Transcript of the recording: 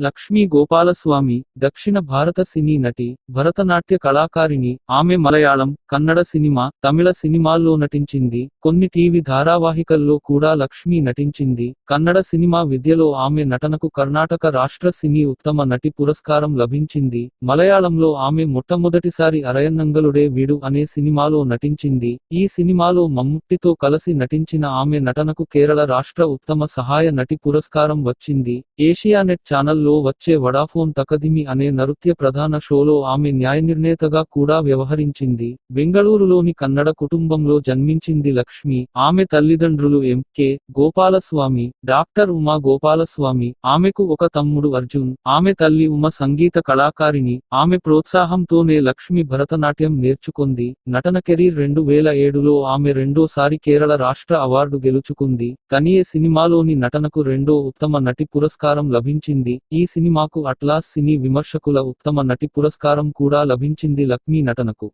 లక్ష్మీ గోపాలస్వామి దక్షిణ భారత సినీ నటి భరతనాట్య కళాకారిణి ఆమె మలయాళం కన్నడ సినిమా తమిళ సినిమాల్లో నటించింది. కొన్ని టీవీ ధారావాహికల్లో కూడా లక్ష్మీ నటించింది. కన్నడ సినిమా విద్యలో ఆమె నటనకు కర్ణాటక రాష్ట్ర సినీ ఉత్తమ నటి పురస్కారం లభించింది. మలయాళంలో ఆమె మొట్టమొదటిసారి అరయన్నంగలుడే వీడు అనే సినిమాలో నటించింది. ఈ సినిమాలో మమ్ముట్టితో కలిసి నటించిన ఆమె నటనకు కేరళ రాష్ట్ర ఉత్తమ సహాయ నటి పురస్కారం వచ్చింది. ఏషియానెట్ ఛానల్లో వచ్చే వడాఫోన్ తకదిమి అనే నృత్య ప్రధాన షోలో ఆమె న్యాయ నిర్ణేతగా కూడా వ్యవహరించింది. బెంగళూరులోని కన్నడ కుటుంబంలో జన్మించింది లక్ష్మి ఆమె తల్లిదండ్రులు ఎం. కె. గోపాలస్వామి డాక్టర్ ఉమా గోపాలస్వామి ఆమెకు ఒక తమ్ముడు అర్జున్ ఆమె తల్లి ఉమ సంగీత కళాకారిణి ఆమె ప్రోత్సాహంతోనే లక్ష్మి భరతనాట్యం నేర్చుకుంది. నటన కెరీర్ రెండు వేల ఏడులో ఆమె రెండోసారి కేరళ రాష్ట్ర అవార్డు గెలుచుకుంది. తనియే సినిమాలోని నటనకు రెండో ఉత్తమ నటి పురస్కారం లభించింది. ఈ సినిమాకు అట్లాస్ సినీ విమర్శకుల ఉత్తమ నటి పురస్కారం కూడా లభించింది లక్ష్మీ నటనకు.